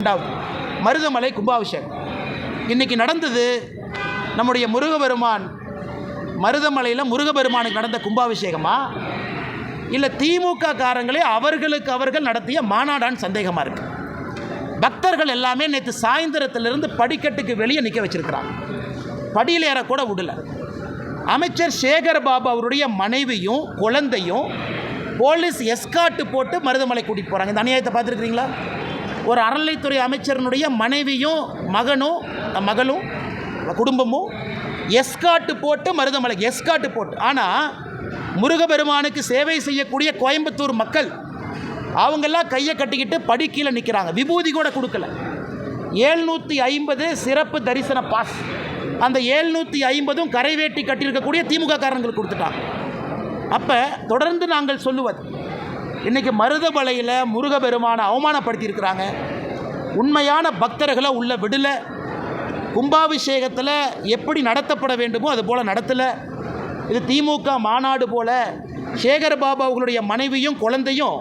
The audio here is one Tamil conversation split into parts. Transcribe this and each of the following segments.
ரெண்டாவது மருதமலை கும்பாபிஷேகம். இன்னைக்கு நடந்தது நம்முடைய முருகபெருமான் மருதமலையில் முருகபெருமானுக்கு நடந்த கும்பாபிஷேகமா? இல்லை திமுக காரங்களே அவர்களுக்கு அவர்கள் நடத்திய மாநாடான்னு சந்தேகமாக இருக்கு. பக்தர்கள் எல்லாமே நேற்று சாயந்தரத்திலிருந்து படிக்கட்டுக்கு வெளியே நிற்க வச்சிருக்கிறாங்க. படியில் ஏறக்கூட விடல. அமைச்சர் சேகர் பாபு அவருடைய மனைவியும் குழந்தையும் போலீஸ் எஸ்காட்டு போட்டு மருதமலை கூட்டிகிட்டு போகிறாங்க இந்த அநியாயத்தை பார்த்துருக்குறீங்களா? ஒரு அறநிலைத்துறை அமைச்சரனுடைய மனைவியும் மகனும் மகளும் குடும்பமும் எஸ்காட்டு போட்டு மருதமலைக்கு எஸ்காட்டு போட்டு. ஆனால் முருகபெருமானுக்கு சேவை செய்யக்கூடிய கோயம்புத்தூர் மக்கள் அவங்கெல்லாம் கையை கட்டிக்கிட்டு படிக்கீழே நிற்கிறாங்க விபூதி கூட கொடுக்கல. ஏழ்நூற்றி ஐம்பது சிறப்பு தரிசன பாஸ். அந்த ஏழ்நூற்றி ஐம்பதும் கரைவேட்டி கட்டியிருக்கக்கூடிய திமுக காரங்களுக்கு கொடுத்துட்டாங்க. அப்போ தொடர்ந்து நாங்கள் சொல்லுவது இன்றைக்கி மருதமலையில் முருகபெருமானை அவமானப்படுத்தியிருக்கிறாங்க. உண்மையான பக்தர்களை உள்ள விடலை. கும்பாபிஷேகத்தில் எப்படி நடத்தப்பட வேண்டுமோ அது போல் நடத்தலை. இது திமுக மாநாடு போல் சேகர் பாபு அவர்களுடைய மனைவியும் குழந்தையும்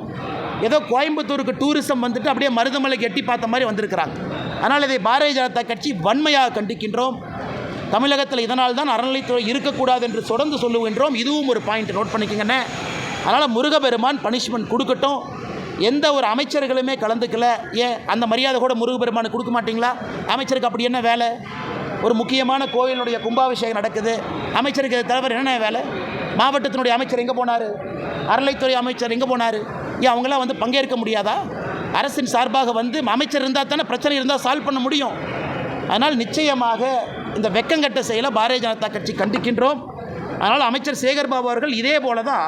ஏதோ கோயம்புத்தூருக்கு டூரிசம் வந்துட்டு அப்படியே மருதமலைக்கு எட்டி பார்த்த மாதிரி வந்திருக்கிறாங்க. அதனால் இதை பாரதிய ஜனதா கட்சி வன்மையாக கண்டிக்கின்றோம். தமிழகத்தில் இதனால் தான் அறநிலைத்துறை இருக்கக்கூடாது என்று தொடர்ந்து சொல்லுகின்றோம். இதுவும் ஒரு பாயிண்ட் நோட் பண்ணிக்கங்கண்ணே. அதனால் முருகபெருமான் பனிஷ்மெண்ட் கொடுக்கட்டும். எந்த ஒரு அமைச்சர்களுமே கலந்துக்கல. ஏன்? அந்த மரியாதை கூட முருகபெருமானுக்கு கொடுக்க மாட்டீங்களா? அமைச்சருக்கு அப்படி என்ன வேலை? ஒரு முக்கியமான கோயிலுடைய கும்பாபிஷேகம் நடக்குது. அமைச்சருக்கு தலைவர் என்னென்ன என்ன வேலை? மாவட்டத்தினுடைய அமைச்சர் எங்கே போனார்? அறளைத்துறை அமைச்சர் எங்கே போனார்? ஏன் அவங்களாம் வந்து பங்கேற்க முடியாதா? அரசின் சார்பாக வந்து அமைச்சர் இருந்தால் தானே பிரச்சனை இருந்தால் சால்வ் பண்ண முடியும். அதனால் நிச்சயமாக இந்த வெக்கங்கட்ட செயலை பாரதிய ஜனதா கட்சி கண்டிக்கின்றோம். அதனால் அமைச்சர் சேகர் பாபு அவர்கள் இதே போல தான்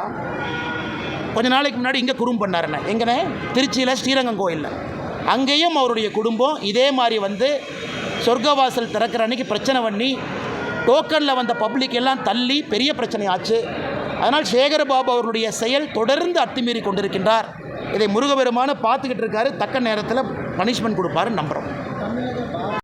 கொஞ்ச நாளைக்கு முன்னாடி இங்கே குறும் பண்ணாருண்ணே எங்கண்ணே திருச்சியில் ஸ்ரீரங்கம் கோயிலில். அங்கேயும் அவருடைய குடும்பம் இதே மாதிரி வந்து சொர்க்கவாசல் திறக்கிற அன்னைக்கு பிரச்சனை பண்ணி டோக்கனில் வந்த பப்ளிக் எல்லாம் தள்ளி பெரிய பிரச்சனை ஆச்சு. அதனால் சேகர் பாபு செயல் தொடர்ந்து அத்துமீறி கொண்டிருக்கின்றார். இதை முருகபெருமான பார்த்துக்கிட்டு இருக்காரு. தக்க நேரத்தில் பனிஷ்மெண்ட் கொடுப்பாருன்னு நம்புகிறோம்